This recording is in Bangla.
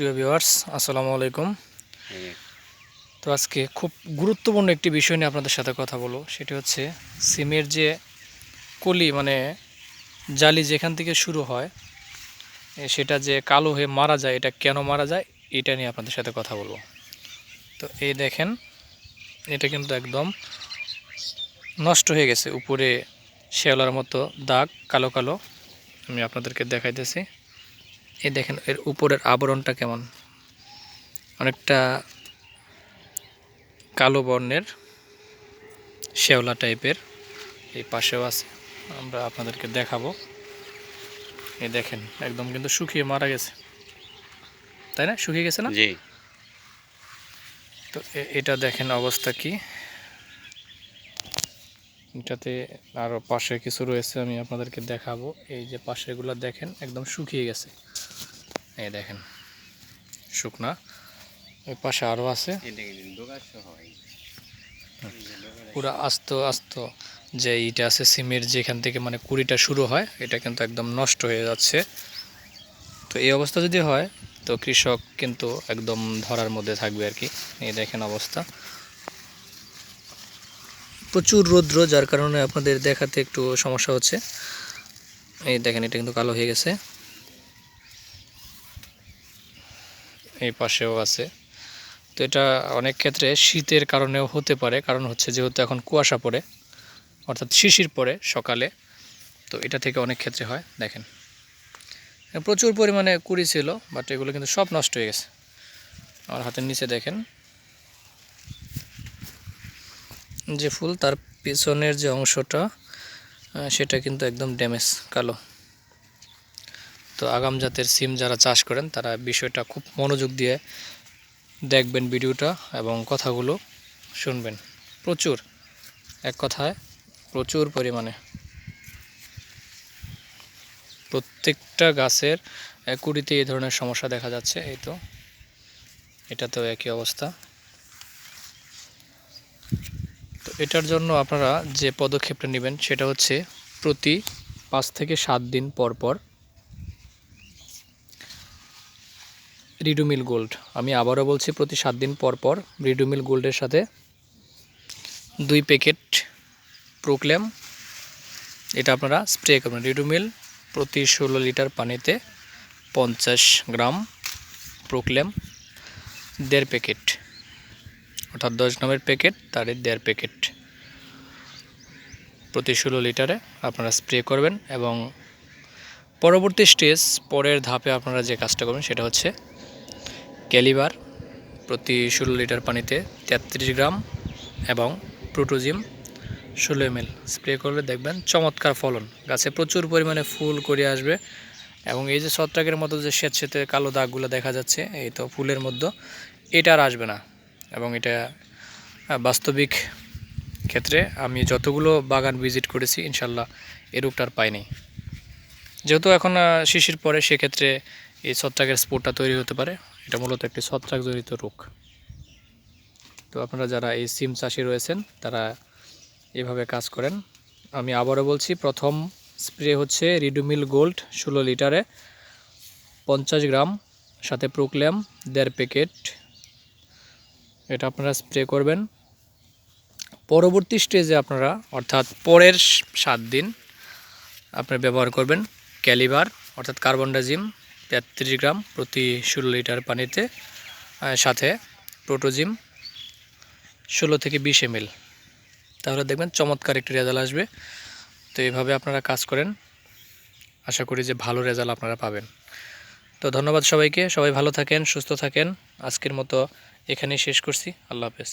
প্রিয় ভিউয়ার্স আসসালামু আলাইকুম। তো আজকে খুব গুরুত্বপূর্ণ একটি বিষয় নিয়ে আপনাদের সাথে কথা বলব। সেটি হচ্ছে সিমের যে কলি মানে জালি যেখান থেকে শুরু হয় সেটা যে কালো হয়ে মারা যায় এটা কেন মারা যায় এটা নিয়ে আপনাদের সাথে কথা বলব। তো এই দেখেন এটা কিন্তু একদম নষ্ট হয়ে গেছে। উপরে শেওলার মতো দাগ কালো কালো আমি আপনাদেরকে দেখাইতেছি। এই দেখেন এর উপরের আবরণটা কেমন? অনেকটা কালো বর্ণের শেওলা টাইপের এই পাশেও আছে। আমরা আপনাদেরকে দেখাবো। এই দেখেন একদম কিন্তু শুকিয়ে মারা গেছে। তাই না? শুকিয়ে গেছে না? জি। তো এটা দেখেন অবস্থা কি? এটাতে আরও পাশে কিছু রয়েছে আমি আপনাদেরকে দেখাবো। এই যে পাশেগুলো দেখেন একদম শুকিয়ে গেছে। এই দেখেন শুকনা। ওই পাশে আরও আছে। পুরো আস্ত আস্ত যে ইটা আছে সিমের যেখান থেকে মানে কুড়িটা শুরু হয় এটা কিন্তু একদম নষ্ট হয়ে যাচ্ছে। তো এই অবস্থা যদি হয় তো কৃষক কিন্তু একদম ধরার মধ্যে থাকবে আর কি। এই দেখেন অবস্থা। প্রচুর রৌদ্র যার কারণে আপনাদের দেখাতে একটু সমস্যা হচ্ছে। এই দেখেন এটা কিন্তু কালো হয়ে গেছে। এই পাশেও আছে। তো এটা অনেক ক্ষেত্রে শীতের কারণেও হতে পারে, কারণ হচ্ছে যেহেতু এখন কুয়াশা পড়ে, অর্থাৎ শিশির পড়ে সকালে, তো এটা থেকে অনেক ক্ষেত্রে হয়, দেখেন। প্রচুর পরিমাণে কুড়ি ছিল বাট এগুলো কিন্তু সব নষ্ট হয়ে গেছে। আমার হাতের নিচে দেখেন। যে ফুল, তার পিছনের যে অংশটা সেটা কিন্তু একদম ড্যামেজ, কালো। তো আগাম জাতের সিম যারা চাষ করেন, তারা বিষয়টা খুব মনোযোগ দিয়ে দেখবেন ভিডিওটা এবং কথাগুলো শুনবেন। প্রচুর, এক কথায় প্রচুর পরিমাণে। প্রত্যেকটা গাছের কুড়িতে এই ধরনের সমস্যা দেখা যাচ্ছে, এই তো। এটা তো একই অবস্থা। তো এটার জন্য আপনারা যে পদক্ষেপটা নেবেন, সেটা হচ্ছে প্রতি পাঁচ থেকে সাত দিন পর পর রিডুমিল গোল্ড। আমি আবারও বলছি, প্রতি সাত দিন পর পর রিডুমিল গোল্ডের সাথে দুই প্যাকেট প্রোক্লেম। এটা আপনারা স্প্রে করবেন। রিডুমিল প্রতি ষোলো লিটার পানিতে পঞ্চাশ গ্রাম প্রোক্লেম, দেড় প্যাকেট। অর্থাৎ দশ গ্রামের প্যাকেট তার দেড় প্যাকেট। প্রতি ষোলো লিটারে আপনারা স্প্রে করবেন এবং পরবর্তী স্টেজ, পরের ধাপে আপনারা যে কাজটা করবেন সেটা হচ্ছে ক্যালিবার প্রতি ষোলো লিটার পানিতে তেত্রিশ গ্রাম এবং প্রোটোজিম ষোলো এম স্প্রে করলে দেখবেন চমৎকার ফলন। গাছে প্রচুর পরিমাণে ফুল করে আসবে এবং এই যে ছত্রাকের মতো যে স্বেত সেতে কালো দাগগুলো দেখা যাচ্ছে, এই তো ফুলের মধ্যে এটা আর আসবে না। এবং এটা বাস্তবিক ক্ষেত্রে আমি যতগুলো বাগান ভিজিট করেছি, ইনশাল্লাহ রোগটা আর পাইনি। যেহেতু এখন শিশির পরে, সেক্ষেত্রে এই ছত্রাকের স্পোরটা তৈরি হতে পারে। এটা মূলত একটি ছত্রাকজনিত রোগ। তো আপনারা যারা এই সিম চাষি রয়েছেন, তারা এভাবে কাজ করেন। আমি আবারও বলছি, প্রথম স্প্রে হচ্ছে রিডুমিল গোল্ড ষোলো লিটারে, পঞ্চাশ গ্রাম, সাথে প্রোক্লেম, দেড় প্যাকেট। এটা আপনারা স্প্রে করবেন। পরবর্তী স্টেজে আপনারা, অর্থাৎ পরের সাত দিন, আপনারা ব্যবহার করবেন ক্যালিবার অর্থাৎ কার্বনডাজিম তেত্রিশ গ্রাম প্রতি ষোলো লিটার পানিতে সাথে প্রোটোজিম ষোলো থেকে বিশ এমএল। তাহলে দেখবেন চমৎকার একটি রেজাল্ট আসবে। তো এইভাবে আপনারা কাজ করেন। আশা করি যে ভালো রেজাল্ট আপনারা পাবেন। তো ধন্যবাদ সবাইকে। সবাই ভালো থাকেন, সুস্থ থাকেন। আজকের মতো এখানেই শেষ করছি। আল্লাহ হাফেজ।